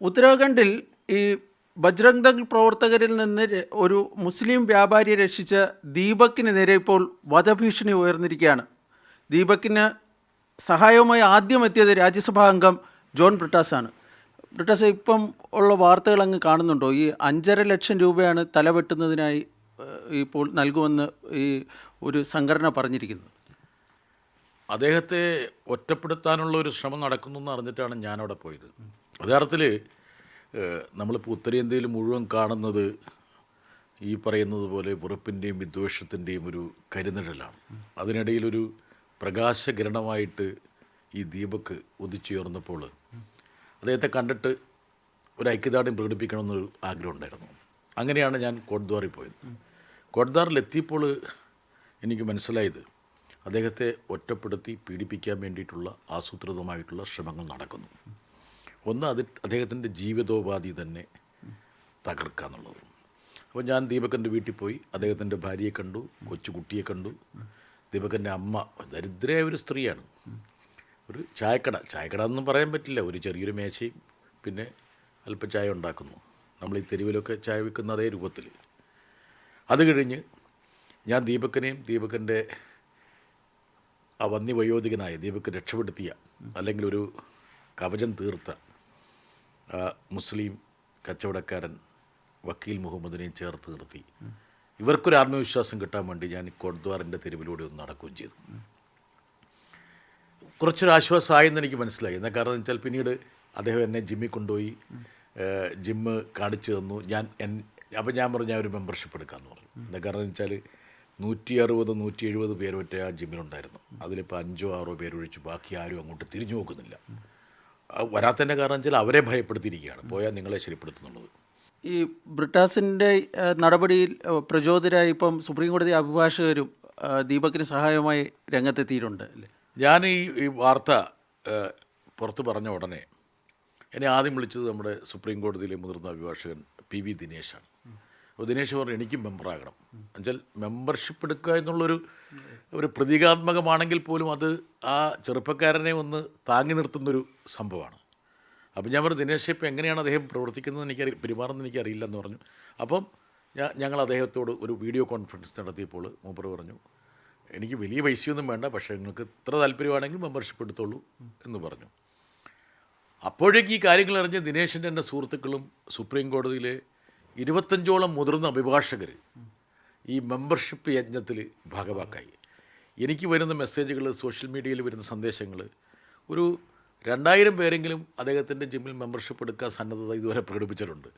ഉത്തരാഖണ്ഡിൽ ഈ ബജ്രംഗ് ദൾ പ്രവർത്തകരിൽ നിന്ന് ഒരു മുസ്ലിം വ്യാപാരിയെ രക്ഷിച്ച ദീപക്കിന് നേരെ ഇപ്പോൾ വധഭീഷണി ഉയർന്നിരിക്കുകയാണ്. ദീപക്കിന് സഹായവുമായി ആദ്യം എത്തിയത് രാജ്യസഭാ അംഗം ജോൺ ബ്രിട്ടാസാണ്. ബ്രിട്ടാസ് ഇപ്പം ഉള്ള വാർത്തകൾ അങ്ങ് കാണുന്നുണ്ടോ? ഈ അഞ്ചര ലക്ഷം രൂപയാണ് തലവെട്ടുന്നതിനായി ഇപ്പോൾ നൽകുമെന്ന് ഈ ഒരു സംഘടന പറഞ്ഞിരിക്കുന്നത് അദ്ദേഹത്തെ ഒറ്റപ്പെടുത്താനുള്ള ഒരു ശ്രമം നടക്കുന്നു എന്ന് അറിഞ്ഞിട്ടാണ് ഞാനവിടെ പോയത്. യഥാർത്ഥത്തിൽ നമ്മളിപ്പോൾ ഉത്തരേന്ത്യയിൽ മുഴുവൻ കാണുന്നത് ഈ പറയുന്നത് പോലെ വെറുപ്പിന്റെയും വിദ്വേഷത്തിന്റെയും ഒരു കരുനിഴലാണ്. അതിനിടയിലൊരു പ്രകാശകിരണമായിട്ട് ഈ ദീപക്ക് ഉദിച്ചുയർന്നപ്പോൾ അദ്ദേഹത്തെ കണ്ടിട്ട് ഒരു ഐക്യദാർഢ്യം പ്രകടിപ്പിക്കണമെന്നൊരു ആഗ്രഹം ഉണ്ടായിരുന്നു. അങ്ങനെയാണ് ഞാൻ കോട്ട്ദ്വാറിൽ പോയത്. കോട്ട്ദ്വാറിലെത്തിയപ്പോൾ എനിക്ക് മനസ്സിലായത് അദ്ദേഹത്തെ ഒറ്റപ്പെടുത്തി പീഡിപ്പിക്കാൻ വേണ്ടിയിട്ടുള്ള ആസൂത്രിതമായിട്ടുള്ള ശ്രമങ്ങൾ നടക്കുന്നു. ഒന്ന് അത് അദ്ദേഹത്തിന്റെ ജീവിതോപാധി തന്നെ തകർക്കുക എന്നുള്ളത് അപ്പോൾ ഞാൻ ദീപകന്റെ വീട്ടിൽ പോയി അദ്ദേഹത്തിന്റെ ഭാര്യയെ കണ്ടു കൊച്ചുകുട്ടിയെ കണ്ടു. ദീപകന്റെ അമ്മ ദരിദ്രയായ ഒരു സ്ത്രീയാണ്. ഒരു ചായക്കട ചായക്കട എന്നും പറയാൻ പറ്റില്ല. ഒരു ചെറിയൊരു മേശയും പിന്നെ അല്പം ചായ ഉണ്ടാക്കുന്നു. നമ്മൾ ഈ തെരുവിലൊക്കെ ചായ വിൽക്കുന്ന അതേ രൂപത്തിൽ. അത് കഴിഞ്ഞ് ഞാൻ ദീപക്കനെയും ദീപകന്റെ ആ വന്യ വയോധികനായ ദീപക്ക് രക്ഷപ്പെടുത്തിയ അല്ലെങ്കിൽ ഒരു കവചം തീർത്ത മുസ്ലിം കച്ചവടക്കാരൻ വക്കീൽ മുഹമ്മദിനെയും ചേർത്ത് നിർത്തി. ഇവർക്കൊരു ആത്മവിശ്വാസം കിട്ടാൻ വേണ്ടി ഞാൻ കോട്ട്ദ്വാറിന്റെ തെരുവിലൂടെ ഒന്ന് നടക്കുകയും ചെയ്തു. കുറച്ചൊരു ആശ്വാസമായെന്ന് എനിക്ക് മനസ്സിലായി. എന്നാൽ കാരണം വെച്ചാൽ പിന്നീട് അദ്ദേഹം എന്നെ ജിമ്മിൽ കൊണ്ടുപോയി ജിമ്മ് കാണിച്ചു തന്നു. ഞാൻ എൻ അപ്പം ഞാൻ പറഞ്ഞു ഞാൻ ഒരു മെമ്പർഷിപ്പ് എടുക്കാമെന്ന് പറഞ്ഞു. എന്താ കാരണം വെച്ചാൽ നൂറ്റി അറുപത് നൂറ്റി എഴുപത് പേര് പറ്റിയ ആ ജിമ്മിലുണ്ടായിരുന്നു. അതിലിപ്പോൾ അഞ്ചോ ആറോ പേരൊഴിച്ച് ബാക്കി ആരും അങ്ങോട്ട് തിരിഞ്ഞു നോക്കുന്നില്ല. വരാത്തതിന്റെ കാരണം വെച്ചാൽ അവരെ ഭയപ്പെടുത്തിയിരിക്കുകയാണ്. പോയാൽ നിങ്ങളെ ശരിപ്പെടുത്തുന്നുള്ളത്. ഈ ബ്രിട്ടാസിന്റെ നടപടിയിൽ പ്രചോദിതരായി ഇപ്പം സുപ്രീം കോടതി അഭിഭാഷകരും ദീപകിന് സഹായമായി രംഗത്തെത്തിയിട്ടുണ്ട് അല്ലേ? ഞാൻ ഈ ഈ വാർത്ത പുറത്ത് പറഞ്ഞ ഉടനെ എന്നെ ആദ്യം വിളിച്ചത് നമ്മുടെ സുപ്രീം കോടതിയിലെ മുതിർന്ന അഭിഭാഷകൻ പി വി ദിനേശാണ്. അപ്പോൾ ദിനേശ് പറഞ്ഞു എനിക്കും മെമ്പറാകണം എന്നുവെച്ചാൽ മെമ്പർഷിപ്പ് എടുക്കുക എന്നുള്ളൊരു ഒരു പ്രതീകാത്മകമാണെങ്കിൽ പോലും അത് ആ ചെറുപ്പക്കാരനെ ഒന്ന് താങ്ങി നിർത്തുന്നൊരു സംഭവമാണ്. അപ്പം ഞാൻ പറഞ്ഞു ദിനേശ് ഇപ്പം എങ്ങനെയാണ് അദ്ദേഹം പ്രവർത്തിക്കുന്നത് എനിക്ക് പെരുമാറുന്നത് എനിക്കറിയില്ലെന്ന് പറഞ്ഞു. അപ്പം ഞാൻ ഞങ്ങൾ അദ്ദേഹത്തോട് ഒരു വീഡിയോ കോൺഫറൻസ് നടത്തിയപ്പോൾ മൂപ്പർ പറഞ്ഞു എനിക്ക് വലിയ പൈസയൊന്നും വേണ്ട പക്ഷേ നിങ്ങൾക്ക് ഇത്ര താല്പര്യമാണെങ്കിൽ മെമ്പർഷിപ്പ് എടുത്തോളൂ എന്ന് പറഞ്ഞു. അപ്പോഴേക്ക് ഈ കാര്യങ്ങൾ അറിഞ്ഞ് ദിനേശിന്റെ എന്റെ സുഹൃത്തുക്കളും സുപ്രീം കോടതിയിലെ ഇരുപത്തഞ്ചോളം മുതിർന്ന അഭിഭാഷകർ ഈ മെമ്പർഷിപ്പ് യജ്ഞത്തിൽ ഭാഗവാക്കായി. എനിക്ക് വരുന്ന മെസ്സേജുകൾ സോഷ്യൽ മീഡിയയിൽ വരുന്ന സന്ദേശങ്ങൾ ഒരു രണ്ടായിരം പേരെങ്കിലും അദ്ദേഹത്തിന്റെ ജിമ്മിൽ മെമ്പർഷിപ്പ് എടുക്കാൻ സന്നദ്ധത ഇതുവരെ പ്രകടിപ്പിച്ചിട്ടുണ്ട്.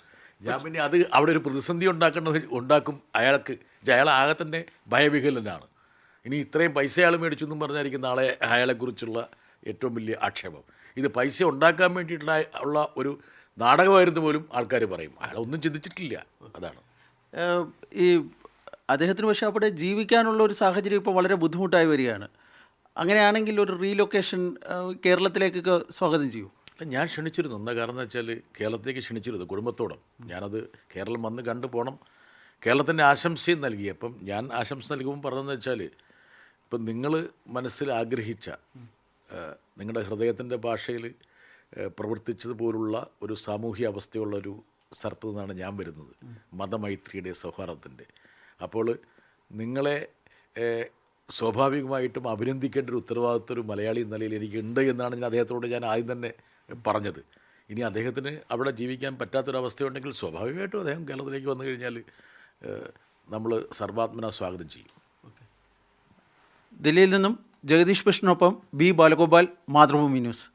ഞാൻ പിന്നെ അത് അവിടെ ഒരു പ്രതിസന്ധി ഉണ്ടാക്കേണ്ട ഉണ്ടാക്കും അയാൾക്ക് അയാൾ ആകെ തന്നെ ഭയവിഹലനാണ് ഇനി ഇത്രയും പൈസ അയാൾ മേടിച്ചു എന്നും പറഞ്ഞായിരിക്കും നാളെ അയാളെക്കുറിച്ചുള്ള ഏറ്റവും വലിയ ആക്ഷേപം. ഇത് പൈസ ഉണ്ടാക്കാൻ വേണ്ടിയിട്ടുള്ള ഉള്ള ഒരു നാടകമായിരുന്നു പോലും ആൾക്കാർ പറയും. അയാളൊന്നും ചിന്തിച്ചിട്ടില്ല. അതാണ്. ഈ അദ്ദേഹത്തിന് പക്ഷേ അവിടെ ജീവിക്കാനുള്ള ഒരു സാഹചര്യം ഇപ്പോൾ വളരെ ബുദ്ധിമുട്ടായി വരികയാണ്. അങ്ങനെയാണെങ്കിൽ ഒരു റീലൊക്കേഷൻ കേരളത്തിലേക്കൊക്കെ സ്വാഗതം ചെയ്യൂ. ഞാൻ ക്ഷണിച്ചിരുന്നു. എന്താ കാരണം എന്ന് വെച്ചാൽ കേരളത്തിലേക്ക് ക്ഷണിച്ചിരുന്നു കുടുംബത്തോടും ഞാനത് കേരളം വന്ന് കണ്ടു പോകണം കേരളത്തിന്റെ ആശംസയും നൽകി. അപ്പം ഞാൻ ആശംസ നൽകുമ്പോൾ പറഞ്ഞതെന്ന് വെച്ചാൽ ഇപ്പം നിങ്ങൾ മനസ്സിൽ ആഗ്രഹിച്ച നിങ്ങളുടെ ഹൃദയത്തിന്റെ ഭാഷയിൽ പ്രവർത്തിച്ചതുപോലുള്ള ഒരു സാമൂഹ്യ അവസ്ഥയുള്ള ഒരു സ്ഥലത്തു നിന്നാണ് ഞാൻ വരുന്നത്. മതമൈത്രിയുടെ സൗഹാർദ്ദത്തിന്റെ. അപ്പോൾ നിങ്ങളെ സ്വാഭാവികമായിട്ടും അഭിനന്ദിക്കേണ്ട ഒരു ഉത്തരവാദിത്വം ഒരു മലയാളി നിലയിൽ എനിക്കുണ്ട് എന്നാണ് ഞാൻ അദ്ദേഹത്തോട് ഞാൻ ആദ്യം തന്നെ പറഞ്ഞത്. ഇനി അദ്ദേഹത്തിന് അവിടെ ജീവിക്കാൻ പറ്റാത്തൊരവസ്ഥയുണ്ടെങ്കിൽ സ്വാഭാവികമായിട്ടും അദ്ദേഹം കേരളത്തിലേക്ക് വന്നു കഴിഞ്ഞാൽ നമ്മൾ സർവാത്മന സ്വാഗതം ചെയ്യും. ദില്ലിയിൽ നിന്നും ജഗദീഷ് കൃഷ്ണനൊപ്പം ബി ബാലഗോപാൽ മാതൃഭൂമി ന്യൂസ്.